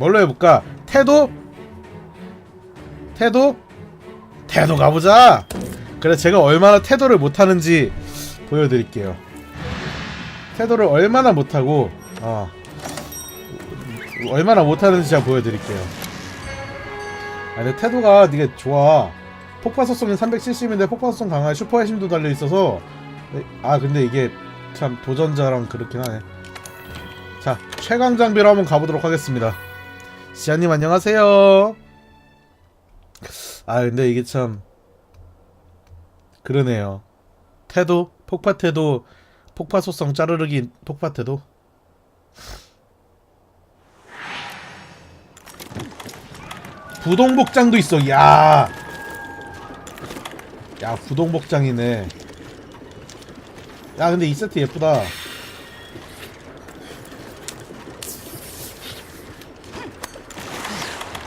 뭘로 해볼까? 태도? 태도? 태도 가보자! 그래 제가 얼마나 태도를 못하는지 보여드릴게요 태도를 얼마나 못하고 어 얼마나 못하는지 제가 보여드릴게요 아 근데 태도가 되게 좋아 폭파속성이 370인데 폭파속성 강한 슈퍼의 힘도 달려있어서 아 근데 이게 참 도전자랑 그렇긴 하네 자 최강 장비로 한번 가보도록 하겠습니다 지아님 안녕하세요. 아 근데 이게 참 그러네요. 태도? 폭파 태도? 폭파 속성 짜르르기 폭파 태도? 부동복장도 있어. 야. 야 부동복장이네. 야 근데 이 세트 예쁘다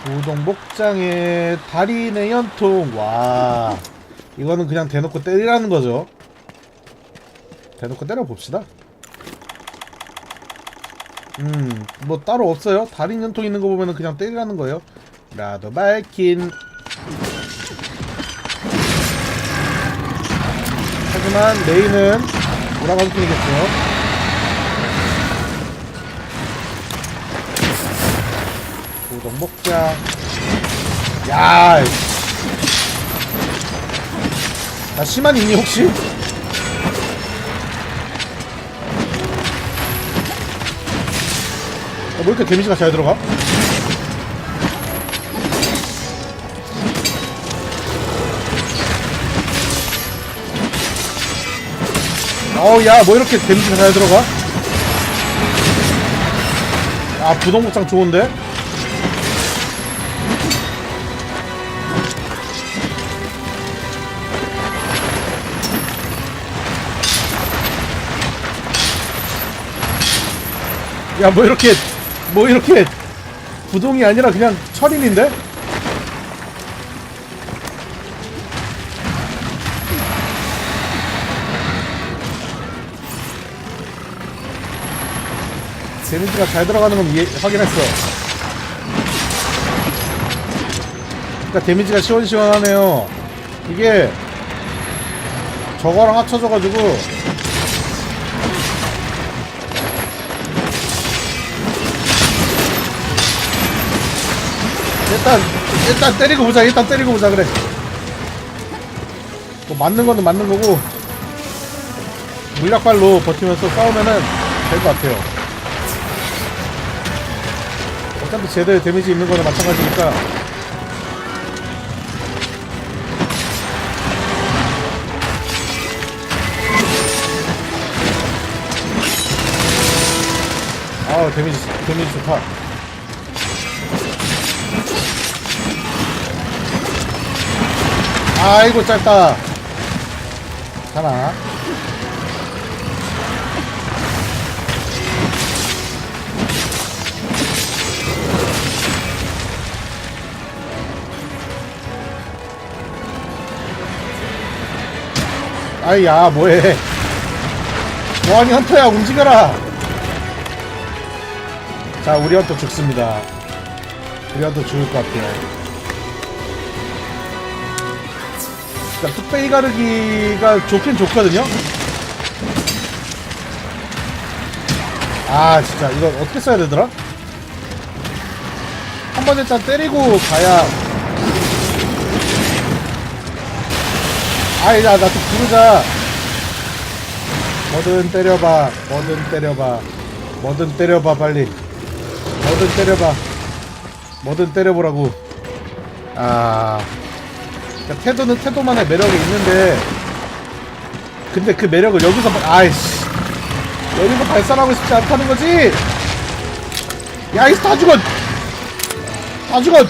부동복장에 다리내 연통. 와. 이거는 그냥 대놓고 때리라는 거죠. 대놓고 때려봅시다. 음 뭐 따로 없어요. 다리 연통 있는 거 보면은 그냥 때리라는 거예요. 라도 밝힌. 하지만 메인은 돌아가는 편이겠죠 우동 먹자 야, 이. 나 시만 있니 혹시? 어, 뭐 이렇게 데미지가 잘 들어가? 어우 야뭐 이렇게 데미지가 잘 들어가? 아 부동복장 좋은데? 야 뭐 이렇게 뭐 이렇게 부동이 아니라 그냥 철인인데? 데미지가 잘 들어가는 건 이해, 확인했어 그러니까 데미지가 시원시원하네요 이게 저거랑 합쳐져가지고 일단 일단 때리고 보자. 일단 때리고 보자. 그래. 뭐 맞는 거는 맞는 거고 물약발로 버티면서 싸우면은 될 것 같아요. 어차피 제대로 데미지 있는 거는 마찬가지니까. 아우 데미지 데미지 좋다 아이고 짧다. 하나. 아이야 뭐해. 뭐하니 헌터야 움직여라. 자 우리 헌터 죽습니다. 우리 헌터 죽을 것 같아요 그러니까 뚝배기 가르기가 좋긴 좋거든요. 아 진짜. 이거 어떻게 써야 되더라? 한 번 일단 때리고 가야. 아이 나나 좀 부르자. 뭐든 때려봐. 뭐든 때려봐. 뭐든 때려봐 빨리. 뭐든 때려봐. 뭐든 때려보라고. 아 그러니까 태도는 태도만의 매력이 있는데 근데 그 매력을 여기서 발- 아이씨. 여기서 발산하고 싶지 않다는 거지? 야이 다 죽어! 다 죽어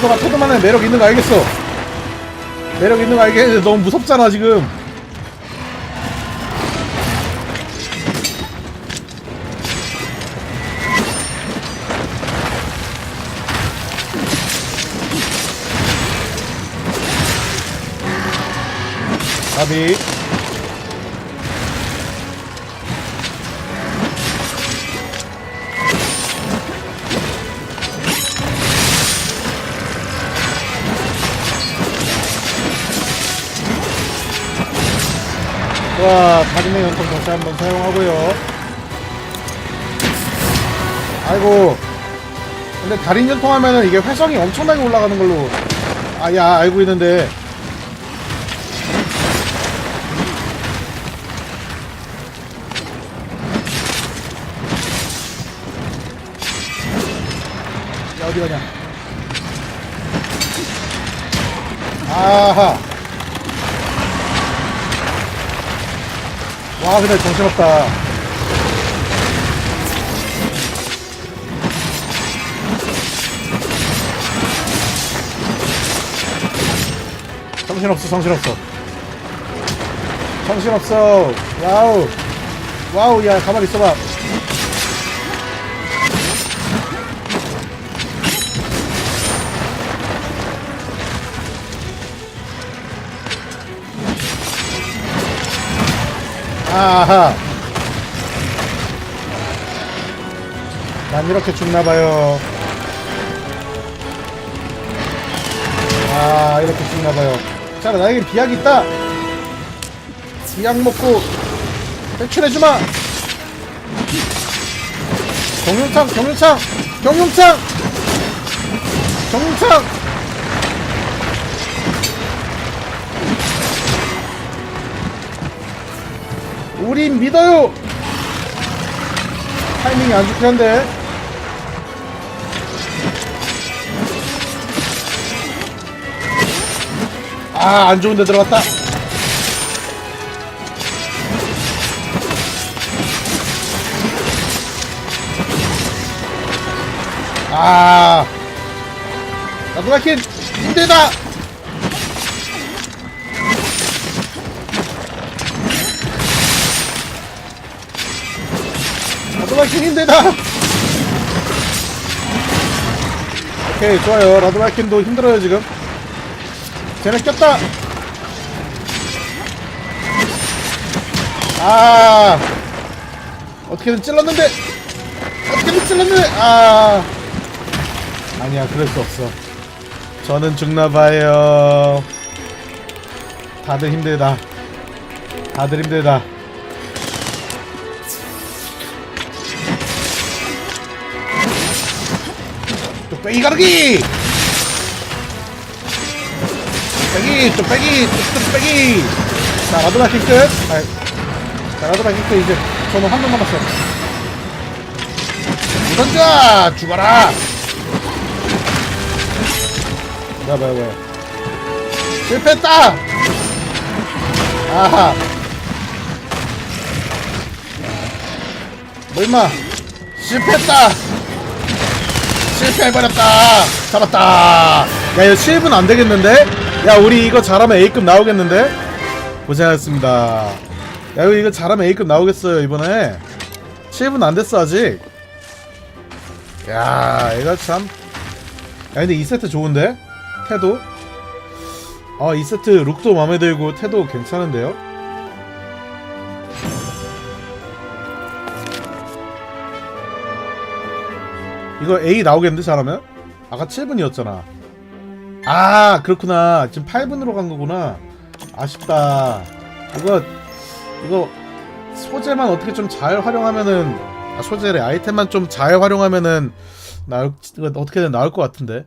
타도가 타도만의 매력 있는 거 알겠어. 매력 있는 거 알겠는데 너무 무섭잖아 지금. 아비. 와 다리의 연통 다시 한번 사용하고요. 아이고. 근데 달인 연통 하면은 이게 회성이 엄청나게 올라가는 걸로 아 야 알고 있는데. 야 어디 가냐? 아하 와 근데 정신없다. 정신없어 정신없어. 정신없어. 와우. 와우 야 가만히 있어봐 아하. 난 이렇게 죽나봐요. 아 이렇게 죽나봐요. 자 나에게 비약이 있다. 비약 먹고 탈출해주마. 경륜창 경륜창 경륜창. 경륜창 우린 믿어요 타이밍이 안 좋긴 한데 아, 안 좋은 데 들어갔다. 아, 나도라킨 힘들다. 라도라킨 힘들다. 오케이, 좋아요. 라도라킨도 힘들어요, 지금. 쟤네 꼈다. 아, 어떻게든 찔렀는데, 어떻게든 찔렀는데, 아, 아니야, 그럴 수 없어. 저는 죽나봐요. 다들 힘들다. 다들 힘들다. 뚝배기 가르기! 뚝배기 뚝배기 뚝배기. 자 라드라킹 끝. 아, 자 라드라킹 끝. 이제 저는 한 명 남았어 무던자 죽어라! 뭐야 뭐야 뭐야. 실패했다! 아하. 뭐 임마. 실패했다 실패해버렸다 잡았다 야 이거 7분 안되겠는데? 야 우리 이거 잘하면 A급 나오겠는데? 고생하셨습니다 야 이거 이거 잘하면 A급 나오겠어요 이번에 7분 안됐어 아직 야 이거 참야 근데 2세트 좋은데? 태도 아 2세트 룩도 마음에 들고 태도 괜찮은데요? 이거 A 나오겠는데 잘하면? 아까 7분이었잖아. 아 그렇구나. 지금 8분으로 간 거구나. 아쉽다. 이거 이거 소재만 어떻게 좀 잘 활용하면은 아 소재래. 아이템만 좀 잘 활용하면은 나올 어떻게든 나올 것 같은데